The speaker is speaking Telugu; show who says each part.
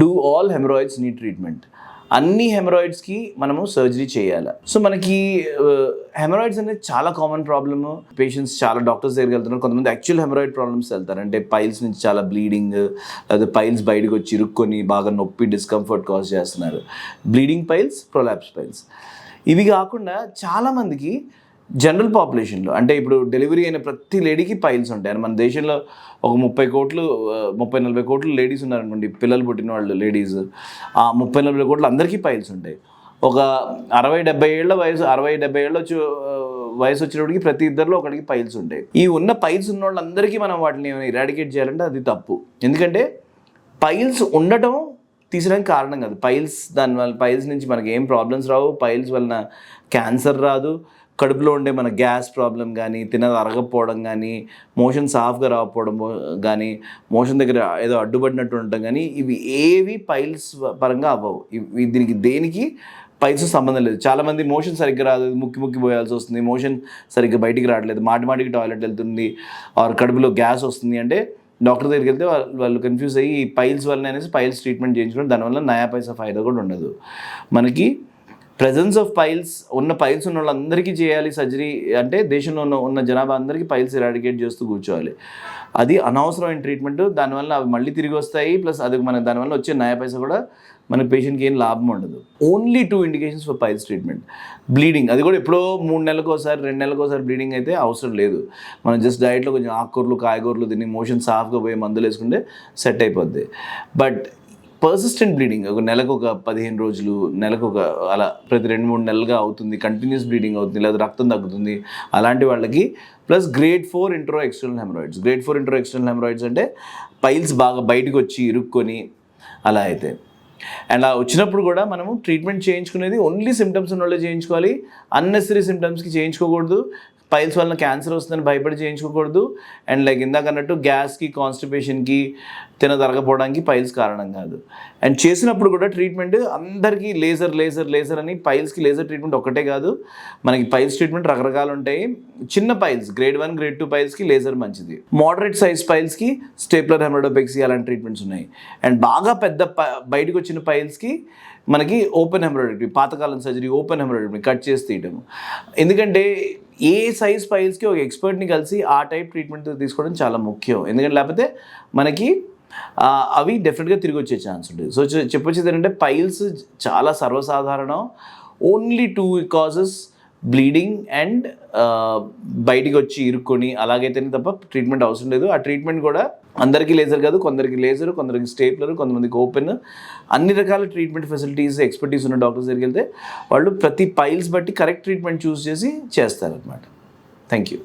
Speaker 1: డూ ఆల్ హెమరాయిడ్స్ నీ ట్రీట్మెంట్. అన్ని హెమరాయిడ్స్కి మనము సర్జరీ చేయాలి. సో మనకి హెమరాయిడ్స్ అనేది చాలా కామన్ ప్రాబ్లమ్. పేషెంట్స్ చాలా డాక్టర్స్ దగ్గరికి వెళ్తున్నారు. కొంతమంది యాక్చువల్ హెమరాయిడ్ ప్రాబ్లమ్స్ వెళ్తారు. అంటే పైల్స్ నుంచి చాలా బ్లీడింగ్ లేదా పైల్స్ బయటకు వచ్చి ఇరుక్కొని బాగా నొప్పి డిస్కంఫర్ట్ కాజ్ చేస్తున్నారు. Bleeding piles prolapse piles. ఇవి కాకుండా చాలామందికి జనరల్ పాపులేషన్లో. అంటే ఇప్పుడు డెలివరీ అయిన ప్రతి లేడీకి పైల్స్ ఉంటాయి. అని మన దేశంలో ఒక ముప్పై కోట్లు ముప్పై నలభై కోట్లు లేడీస్ ఉన్నారనుకోండి పిల్లలు పుట్టిన వాళ్ళు లేడీస్. ఆ ముప్పై నలభై కోట్లు అందరికీ పైల్స్ ఉంటాయి. ఒక అరవై డెబ్బై ఏళ్ళ వయసు అరవై డెబ్బై ఏళ్ళ వచ్చి వయసు వచ్చినప్పటికి ప్రతి ఇద్దరిలో ఒకటికి పైల్స్ ఉంటాయి. ఈ ఉన్న పైల్స్ ఉన్న వాళ్ళందరికీ మనం వాటిని ఇరాడికేట్ చేయాలంటే అది తప్పు. ఎందుకంటే పైల్స్ ఉండటం తీసడానికి కారణం కాదు. పైల్స్ దానివల్ల పైల్స్ నుంచి మనకి ఏం ప్రాబ్లమ్స్ రావు. పైల్స్ వలన క్యాన్సర్ రాదు. కడుపులో ఉండే మన గ్యాస్ ప్రాబ్లం కానీ తినది అరగకపోవడం కానీ మోషన్ సాఫ్గా రాకపోవడం కానీ మోషన్ దగ్గర ఏదో అడ్డుపడినట్టు ఉండటం కానీ ఇవి ఏవి పైల్స్ పరంగా అవ్వవు. ఇవి దీనికి దేనికి పైల్స్ సంబంధం లేదు. చాలామంది మోషన్ సరిగ్గా రాదు ముక్కి ముక్కి పోయాల్సి వస్తుంది మోషన్ సరిగ్గా బయటికి రావట్లేదు మాటి మాటికి టాయిలెట్ వెళ్తుంది ఆర్ కడుపులో గ్యాస్ వస్తుంది అంటే డాక్టర్ దగ్గరికి వెళ్తే వాళ్ళు వాళ్ళు కన్ఫ్యూజ్ అయ్యి ఈ పైల్స్ వల్ల అనేసి పైల్స్ ట్రీట్మెంట్ చేయించుకోవడం దానివల్ల నయా పైసా ఫైదా కూడా ఉండదు. మనకి ప్రజెన్స్ ఆఫ్ పైల్స్ ఉన్న పైల్స్ ఉన్న వాళ్ళందరికీ చేయాలి సర్జరీ అంటే దేశంలో ఉన్న ఉన్న జనాభా అందరికీ పైల్స్ ఎరాడికేట్ చేస్తూ కూర్చోవాలి. అది అనవసరమైన ట్రీట్మెంట్ దానివల్ల అవి మళ్ళీ తిరిగి వస్తాయి ప్లస్ అది మనకి దానివల్ల వచ్చే నయా పైస కూడా మన పేషెంట్కి ఏం లాభం ఉండదు. Only two indications for piles treatment bleeding అది కూడా ఎప్పుడో మూడు నెలలకు ఒకసారి రెండు నెలలకు ఒకసారి బ్లీడింగ్ అయితే అవసరం లేదు. మనం జస్ట్ డైట్లో కొంచెం ఆకుకూరలు కాయగూరలు తిని మోషన్ సాఫ్గా పోయి మందులు వేసుకుంటే సెట్ అయిపోద్ది. బట్ పర్సిస్టెంట్ బ్లీడింగ్ ఒక నెలకు ఒక పదిహేను రోజులు నెలకు ఒక అలా ప్రతి రెండు మూడు నెలలుగా అవుతుంది కంటిన్యూస్ బ్లీడింగ్ అవుతుంది లేదా రక్తం తగ్గుతుంది అలాంటి వాళ్ళకి plus grade four intro external hemorrhoids grade four intro external hemorrhoids అంటే పైల్స్ బాగా బయటకు వచ్చి ఇరుక్కొని అలా అయితే. అండ్ అలా వచ్చినప్పుడు కూడా మనము ట్రీట్మెంట్ చేయించుకునేది ఓన్లీ సిమ్టమ్స్ ఉన్న వాళ్ళే చేయించుకోవాలి అన్నెసరీ సిమ్టమ్స్కి చేయించుకోకూడదు. పైల్స్ వలన క్యాన్సర్ వస్తుందని భయపడి చేయించుకోకూడదు. అండ్ లైక్ ఇందాక అన్నట్టు గ్యాస్కి కాన్స్టిపేషన్కి తినదరగపోవడానికి పైల్స్ కారణం కాదు. అండ్ చేసినప్పుడు కూడా ట్రీట్మెంట్ అందరికీ లేజర్ లేజర్ లేజర్ అని పైల్స్కి లేజర్ ట్రీట్మెంట్ ఒకటే కాదు. మనకి పైల్స్ ట్రీట్మెంట్ రకరకాలు ఉంటాయి. చిన్న piles grade one grade two పైల్స్కి laser మంచిది. మోడరేట్ సైజ్ పైల్స్కి స్టేప్లర్ హెమరోడోపెక్సీ అలాంటి ట్రీట్మెంట్స్ ఉన్నాయి. అండ్ బాగా పెద్ద బయటకు వచ్చిన పైల్స్కి మనకి ఓపెన్ హెమరోడక్టమీ పాతకాలం సర్జరీ ఓపెన్ హెమరోడక్టమీ కట్ చేసి తీయటము. ఎందుకంటే ఏ సైజ్ ఫైల్స్కి ఒక ఎక్స్పర్ట్ని కలిసి ఆ టైప్ ట్రీట్మెంట్ తీసుకోవడం చాలా ముఖ్యం. ఎందుకంటే లేకపోతే మనకి అవి డెఫినెట్గా తిరిగి వచ్చే ఛాన్స్ ఉంటుంది సో చెప్పొచ్చేది ఏంటంటే పైల్స్ చాలా సర్వసాధారణం. Only two causes bleeding and బయటికి వచ్చి ఇరుక్కొని అలాగైతేనే తప్ప ట్రీట్మెంట్ అవసరం లేదు. ఆ ట్రీట్మెంట్ కూడా అందరికీ లేజర్ కాదు కొందరికి లేజర్ కొందరికి స్టేప్లర్ కొంతమందికి ఓపెన్. అన్ని రకాల ట్రీట్మెంట్ ఫెసిలిటీస్ ఎక్స్పర్టీస్ ఉన్న డాక్టర్స్ దగ్గరికి వెళ్తే వాళ్ళు ప్రతి పైల్స్ బట్టి కరెక్ట్ ట్రీట్మెంట్ చూస్ చేసి చేస్తారనమాట థ్యాంక్ యూ